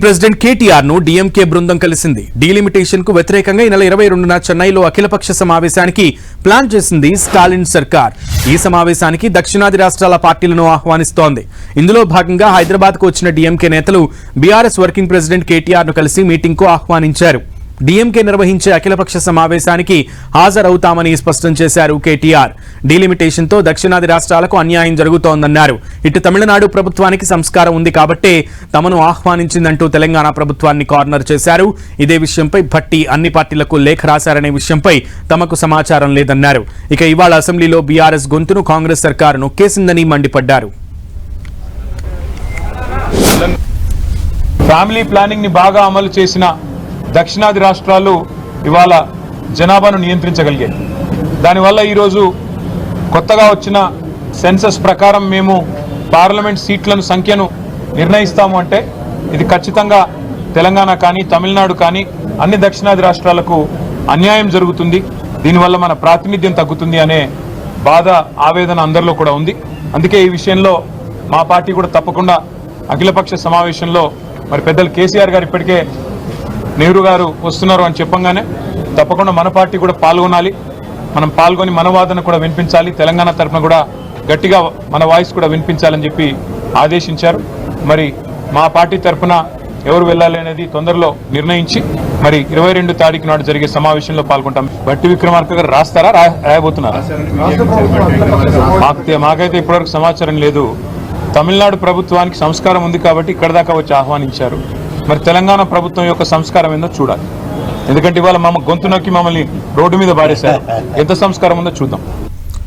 President కేటీఆర్ను DMK బృందం కలిసింది. డీలిమిటేషన్కు వ్యతిరేకంగా ఈ నెల ఇరవై రెండున చెన్నైలో అఖిలపక్ష సమావేశానికి ప్లాన్ చేసింది స్టాలిన్ సర్కార్. ఈ సమావేశానికి దక్షిణాది రాష్ట్రాల పార్టీలను ఆహ్వానిస్తోంది. ఇందులో భాగంగా హైదరాబాద్కు వచ్చిన డీఎంకే నేతలు బీఆర్ఎస్ వర్కింగ్ ప్రెసిడెంట్ కేటీఆర్ను కలిసి మీటింగ్కు ఆహ్వానించారు. డీఎంకే నిర్వహించే అఖిలపక్ష సమావేశానికి హాజరవుతామని స్పష్టం చేశారు కేటీఆర్. డీలిమిటేషన్తో దక్షిణాది రాష్ట్రాలకు అన్యాయం జరుగుతోందన్నారు. ఇటు తమిళనాడు ప్రభుత్వానికి సంస్కారం ఉంది కాబట్టే తమను ఆహ్వానించిందంటూ తెలంగాణ ప్రభుత్వాన్ని కార్నర్ చేశారు. ఇదే విషయంపై భట్టి అన్ని పార్టీలకు లేఖ రాశారనే విషయంపై తమకు సమాచారం లేదన్నారు. ఇక ఇవాళ అసెంబ్లీలో బీఆర్ఎస్ గొంతును కాంగ్రెస్ సర్కారు నొక్కేసిందని మండిపడ్డారు. ఫ్యామిలీ ప్లానింగ్ని బాగా అమలు చేసిన దక్షిణాది రాష్ట్రాలు ఇవాళ జనాభాను నియంత్రించగలిగాయి. దానివల్ల ఈరోజు కొత్తగా వచ్చిన సెన్సస్ ప్రకారం మేము పార్లమెంట్ సీట్లను సంఖ్యను నిర్ణయిస్తాము అంటే ఇది ఖచ్చితంగా తెలంగాణ కానీ తమిళనాడు కానీ అన్ని దక్షిణాది రాష్ట్రాలకు అన్యాయం జరుగుతుంది. దీనివల్ల మన ప్రాతినిధ్యం తగ్గుతుంది అనే బాధ ఆవేదన అందరిలో కూడా ఉంది. అందుకే ఈ విషయంలో మా పార్టీ కూడా తప్పకుండా అఖిలపక్ష సమావేశంలో మరి పెద్దలు కేసీఆర్ గారు ఇప్పటికే నెహ్రూ గారు వస్తున్నారు అని చెప్పంగానే తప్పకుండా మన పార్టీ కూడా పాల్గొనాలి. మనం పాల్గొని మన వాదన కూడా వినిపించాలి. తెలంగాణ తరఫున కూడా గట్టిగా మన వాయిస్ కూడా వినిపించాలని చెప్పి ఆదేశించారు. మరి మా పార్టీ తరఫున ఎవరు వెళ్ళాలి అనేది తొందరలో నిర్ణయించి మరి ఇరవై రెండు తారీఖు నాడు జరిగే సమావేశంలో పాల్గొంటాం. బట్టి విక్రమార్క గారు రాస్తారా? రాయబోతున్నారా? మాకు మాకైతే ఇప్పటివరకు సమాచారం లేదు. తమిళనాడు ప్రభుత్వానికి సంస్కారం ఉంది కాబట్టి ఇక్కడ దాకా వచ్చి ఆహ్వానించారు. మరి తెలంగాణ ప్రభుత్వం యొక్క సంస్కారం ఏందో చూడాలి. ఎందుకంటే ఇవాళ మమ్మ గొంతు నొక్కి మమ్మల్ని రోడ్డు మీద పారేశారు ఎంత సంస్కారం ఉందో చూద్దాం.